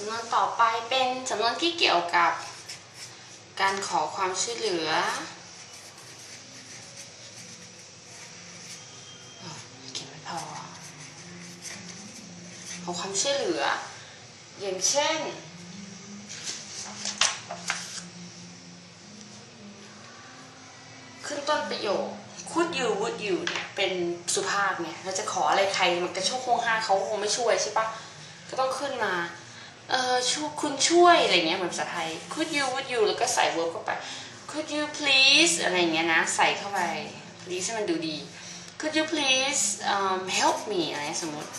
สำนวนต่อไปเป็นสำนวนที่เกี่ยวกับ การขอความช่วยเหลือ เขียนไม่พอ ขอความช่วยเหลือ อย่างเช่น ขึ้นต้นประโยค could you would you เนี่ยเป็นสุภาพเนี่ยเราจะขออะไรใครมันกระโชกโคงห้างเขาคงไม่ช่วยใช่ปะก็ต้องขึ้นมา เออช่วยคุณช่วยอะไรเงี้ยเหมือนภาษาไทย could you would you แล้วก็ใส่ verb เข้าไป could you please อะไรเงี้ยนะใส่เข้าไป please ให้มันดูดี could you please um, help me อะไรสมมติ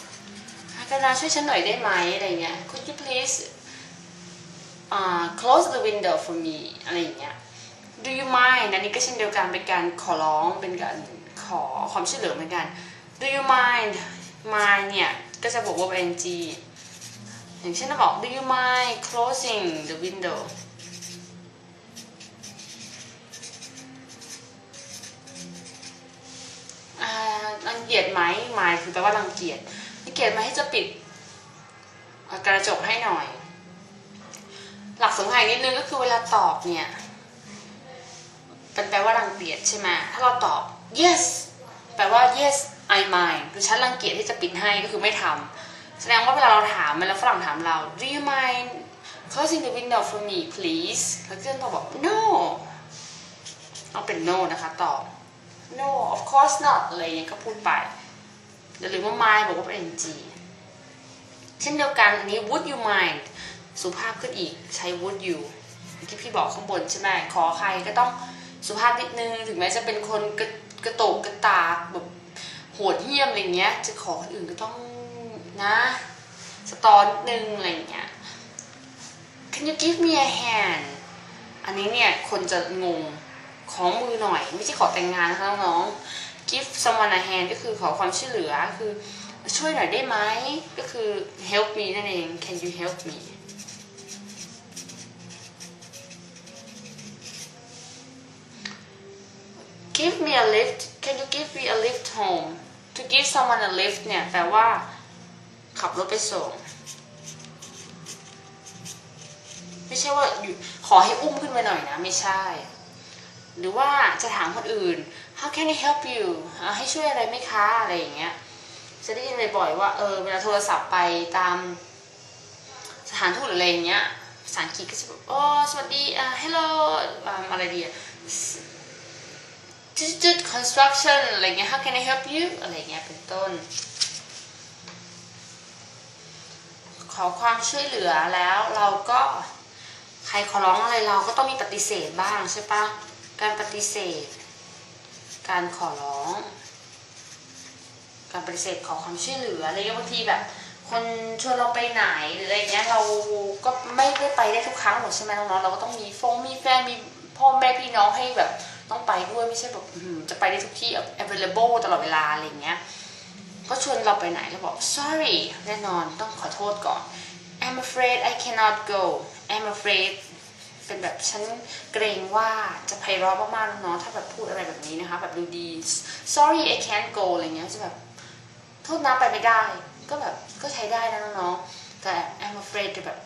กรุณาช่วยฉันหน่อยได้ไหมอะไรเงี้ย could you please uh, close the window for me อะไรอย่างเงี้ย do you mind อันนี้ก็เช่นเดียวกันเป็นการขอร้องเป็นการขอความช่วยเหลือเหมือนกัน do you mind mind เนี่ยก็จะบอกว่าเป็น ing อย่างเช่นบอก do you mind closing the window รังเกียจไหม mind คือแปลว่ารังเกียจรังเกียจไหมให้จะปิดกระจกให้หน่อย หลักสำคัญนิดนึงก็คือเวลาตอบเนี่ยเป็นแปลว่ารังเกียจใช่ไหมถ้าเราตอบ yes แปลว่า yes I mind คือฉันรังเกียจที่จะปิดให้ก็คือไม่ทำ แสดงว่าเวลาเราถามเวลาฝรั่งถามเรา do you mind closing the window for me please แล้วก็เราบอก no ต้องเป็น no นะคะตอบ no of course not อะไรอย่างเงี้ยก็พูดไปอย่าลืมว่า mind บอกว่าเป็น ng เช่นเดียวกันอันนี้ would you mind สุภาพขึ้นอีกใช้ would you ที่พี่บอกข้างบนใช่ไหมขอใครก็ต้องสุภาพนิดนึง ถึงแม้จะเป็นคนกระกระโตกกระตากแบบโหดเหี้ยมอะไรเงี้ย จะขอคนอื่นก็ต้อง นะสตอนนึงอะไรเงี้ย Can you give me a hand อันนี้เนี่ยคนจะงงขอมือหน่อย ไม่ใช่ขอแต่งงานนะคะน้อง give someone a hand ก็คือขอความช่วยเหลือคือช่วยหน่อยได้ไหมก็คือ help me นั่นเอง Can you help me give me a lift can you give me a lift home to give someone a lift เนี่ยแปลว่า ขับรถไปส่ง ไม่ใช่ว่าอยู่ขอให้อุ้มขึ้นมาหน่อยนะ ไม่ใช่ หรือว่าจะถามคนอื่น how can I help you ให้ช่วยอะไรไหมคะ อะไรอย่างเงี้ย จะได้ยินบ่อยๆว่าเออเวลาโทรศัพท์ไปตามสถานทูตหรืออะไรอย่างเงี้ยภาษาอังกฤษก็จะแบบโอ้สวัสดีอ่า hello อะไรดีอะ digital construction อะไรเงี้ย how can I help you อะไรเงี้ยเป็นต้น ข อความช่วยเหลือแล้วเราก็ใครขอร้องอะไรเราก็ต้องมีปฏิเสธบ้างใช่ปะการปฏิเสธ การขอร้อง การปฏิเสธขอความช่วยเหลืออะไรเงี้ยบางทีแบบ คนชวนเราไปไหนหรืออะไรเงี้ยเราก็ไม่ได้ไปได้ทุกครั้งหรอกใช่ไหมน้องๆเราก็ต้องมีฟงมีแฟนมีพ่อแม่พี่น้องให้แบบต้องไปด้วยไม่ใช่แบบจะไปได้ทุกที่ available ตลอดเวลาอะไรเงี้ย ก็ชวนเราไปไหนเราบอก sorry แน่นอนต้องขอโทษก่อน I'm afraid I cannot go I'm afraid เป็นแบบฉันเกรงว่าจะไพเราะมากๆน้องถ้าแบบพูดอะไรแบบนี้นะคะแบบดูดี sorry I can't go อะไรเงี้ยจะแบบโทษนะไปไม่ได้ ก็แบบก็ใช้ได้นะน้องๆแต่ I'm afraid จะแบบ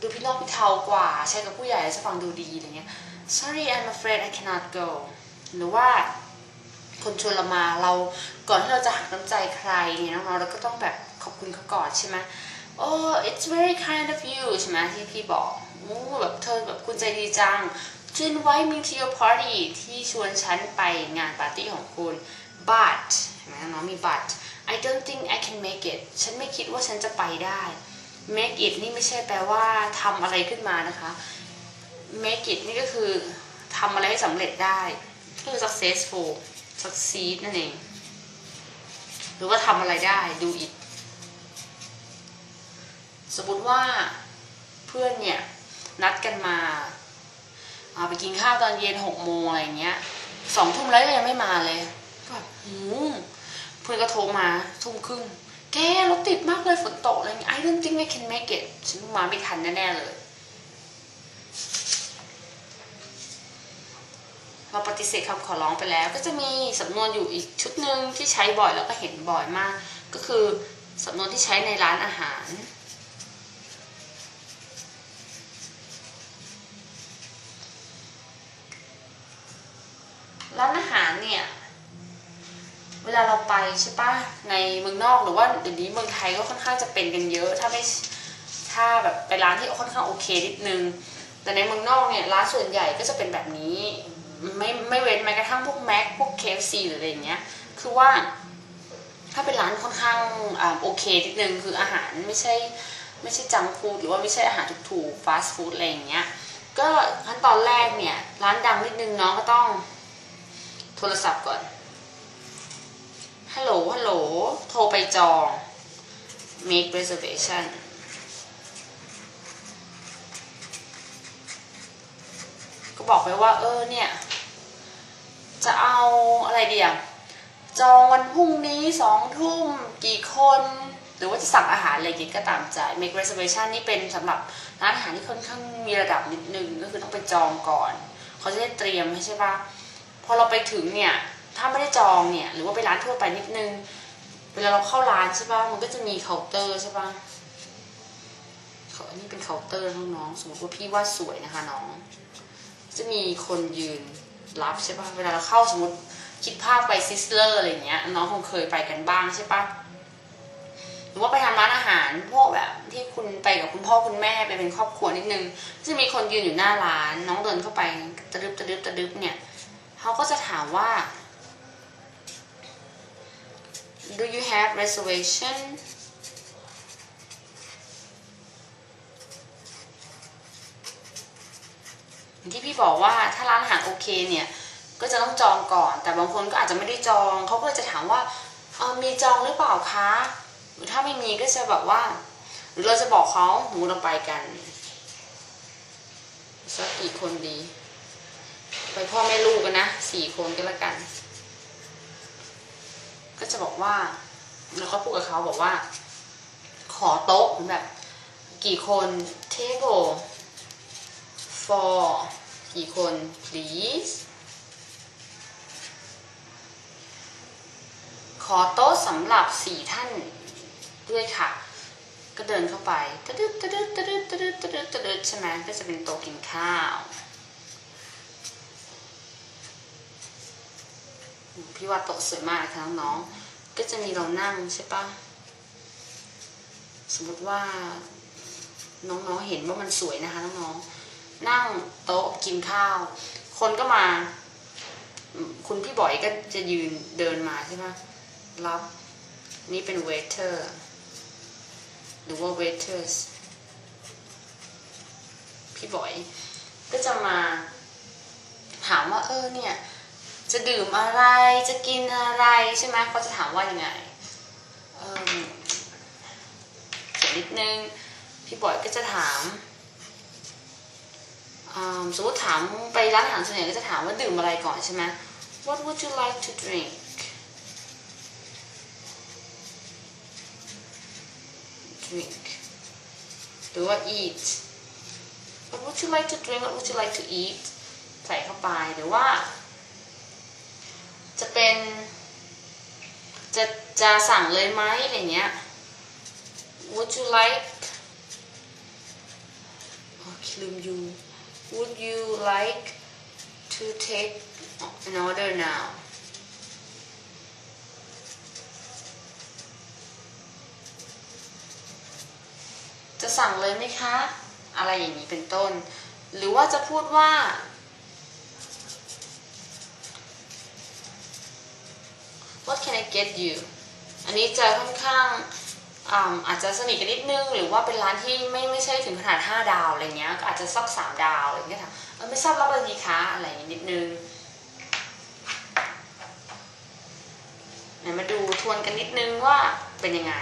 ดูพี่น้องพี่เทากว่า ใช้กับผู้ใหญ่จะฟังดูดีอะไรเงี้ย sorry I'm afraid I cannot go หรือว่า คนชวนเรามาเราก่อนที่เราจะหักน้ำใจใครเนี่ยน้องๆเราก็ต้องแบบขอบคุณเขาก่อนใช่ไหม oh it's very kind of you ใช่ไหมที่พี่บอกโอ้แบบเธอแบบคุณใจดีจัง to invite me to your party ที่ชวนฉันไปงานปาร์ตี้ของคุณ but เห็นไหมน้องๆมี but I don't think I can make it ฉันไม่คิดว่าฉันจะไปได้ make it นี่ไม่ใช่แปลว่าทำอะไรขึ้นมานะคะ make it นี่ก็คือทำอะไรให้สำเร็จได้ คือ successful succeed นั่นเอง หรือว่าทำอะไรได้ do it สมมติว่าเพื่อนเนี่ยนัดกันมาเอาไปกินข้าวตอนเย็นหกโมงอะไรเงี้ยสองทุ่มแล้วยังไม่มาเลยก็แบบหืมเพื่อนก็โทรมาทุ่มครึ่งแกรถติดมากเลยฝนตกอะไรเงี้ย I don't think I can make it ฉันมาไม่ทันแน่ๆเลย เราปฏิเสธคำขอร้องไปแล้ว ก็จะมีสำนวนอยู่อีกชุดหนึ่งที่ใช้บ่อยแล้วก็เห็นบ่อยมาก ก็คือสำนวนที่ใช้ในร้านอาหารร้านอาหารเนี่ย เวลาเราไปใช่ปะในเมืองนอกหรือว่าเดี๋ยวนี้เมืองไทยก็ค่อนข้างจะเป็นกันเยอะ ถ้าไม่ถ้าแบบไปร้านที่ค่อนข้างโอเคนิดนึง แต่ในเมืองนอกเนี่ยร้านส่วนใหญ่ก็จะเป็นแบบนี้ ไม่ไม่เว้นแม้กระทั่งพวกแม็กพวกเคฟซีหรืออะไรอย่างเงี้ย คือว่าถ้าเป็นร้านค่อนข้างอ่าโอเคนิดนึงคืออาหารไม่ใช่ไม่ใช่จังฟูดหรือว่าไม่ใช่อาหารถูกๆฟาสต์ฟู้ดอะไรอย่างเงี้ยก็ขั้นตอนแรกเนี่ย ร้านดังนิดนึงน้องก็ต้องโทรศัพท์ก่อนฮัลโหลฮัลโหลโทรไปจอง make reservation ก็บอกไปว่าเออเนี่ย จะเอาอะไรเดียวจองวันพรุ่งนี้สองทุ่มกี่คน หรือว่าจะสั่งอาหารอะไรกินก็ตามใจ make reservation นี่เป็นสำหรับร้านอาหารที่ค่อนข้างมีระดับนิดนึงก็คือต้องไปจองก่อน เขาจะได้เตรียมใช่ปะพอเราไปถึงเนี่ยถ้าไม่ได้จองเนี่ยหรือว่าไปร้านทั่วไปนิดนึง เวลาเราเข้าร้านใช่ปะมันก็จะมีเคาน์เตอร์ใช่ปะเขาอันนี้เป็นเคาน์เตอร์น้องๆสมมติว่าพี่ว่าสวยนะคะน้อง จะมีคนยืน รับใช่ปะเวลาเราเข้าสมมติคิดภาพไปซิสเลอร์อะไรเงี้ยน้องคงเคยไปกันบ้างใช่ปะหรือว่าไปทำร้านอาหารพวกแบบที่คุณไปกับคุณพ่อคุณแม่ไปเป็นครอบครัวนิดนึงจะมีคนยืนอยู่หน้าร้าน น้องเดินเข้าไปตะดึบตะดึบตะดึบเนี่ยเขาก็จะถามว่า do you have reservation อย่าง ที่พี่บอกว่าถ้าร้านอาหารโอเคเนี่ยก็จะต้องจองก่อน แต่บางคนก็อาจจะไม่ได้จองเขาก็จะถามว่าเออมีจองหรือเปล่าคะหรือถ้าไม่มีก็จะแบบว่า หรือเราจะบอกเขาหมูเราไปกันสักกี่คนดี ไปพ่อแม่ลูกกันนะสี่คนก็แล้วกัน ก็จะบอกว่าแล้วก็พูดกับเขาบอกว่า ขอโต๊ะแบบ กี่คน table for กี่คน please ขอโต๊ะสำหรับสี่ท่านด้วยค่ะ ก็เดินเข้าไปตะดึดตะดึดตะดึดตะดึดตะดึดตะดึดใช่ไหมก็จะเป็นโต๊ะกินข้าวพี่ว่าโต๊ะสวยมากค่ะน้องๆก็จะมีเรานั่งใช่ปะสมมติว่าน้องๆเห็นว่ามันสวยนะคะน้องๆ นั่งโต๊ะกินข้าว คนก็มา คุณพี่บอยก็จะยืนเดินมาใช่ปะรับ นี่เป็นเวเทอร์หรือว่าเวเทอร์สพี่บอย ก็จะมา ถามว่า เออเนี่ย จะดื่มอะไรจะกินอะไรใช่ไหมเขาจะถามว่ายังไงเออเขียนนิดนึง พี่บอยก็จะถาม สมมติถามไปร้านอาหารส่วนใหญ่ก็จะถามว่าดื่มอะไรก่อนใช่ไหม What would you like to drink drink หรือว่า eat What would you like to drink What would you like to eat ใส่เข้าไปหรือว่า จะเป็น จะจะสั่งเลยไหมอะไรเงี้ย Would you like ลืม you Would you like to take an order now จะ สั่งเลยไหมคะ อะไรอย่างนี้เป็นต้น หรือว่าจะพูดว่า What can I get you อันนี้จะค่อนข้าง อาจจะสนิทกันนิดนึง หรือว่าเป็นร้านที่ไม่ไม่ใช่ถึงขนาด 5 ดาวอะไรเงี้ยก็อาจจะสักสามดาวอะไรเงี้ยค่ะไม่ทราบรับอะไรดีคะอะไรนิดนึงไหนมาดูทวนกันนิดนึงว่าเป็นยังไง